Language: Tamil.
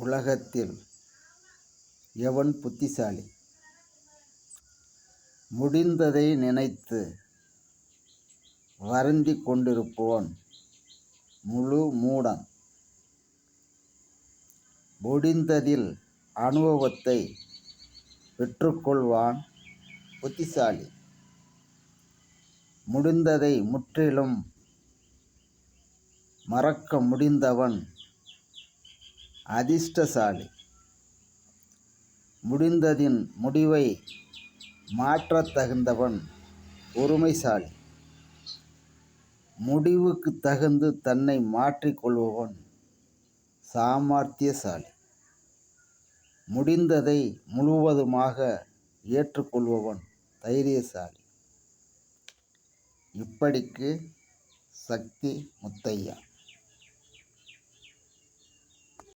உலகத்தில் எவன் புத்திசாலி? முடிந்ததை நினைத்து வருந்தி கொண்டிருப்பவன் முழு மூடன். முடிந்ததில் அனுபவத்தை பெற்றுக்கொள்வான் புத்திசாலி. முடிந்ததை முற்றிலும் மறக்க முடிந்தவன் அதிர்ஷ்டசாலி. முடிந்ததின் முடிவை மாற்றத் தகுந்தவன் பொறுமைசாலி முடிவுக்கு தகுந்து தன்னை மாற்றிக்கொள்பவன் சாமர்த்தியசாலி. முடிந்ததை முழுவதுமாக ஏற்றுக்கொள்பவன் தைரியசாலி. இப்படிக்கு சக்தி முத்தையா.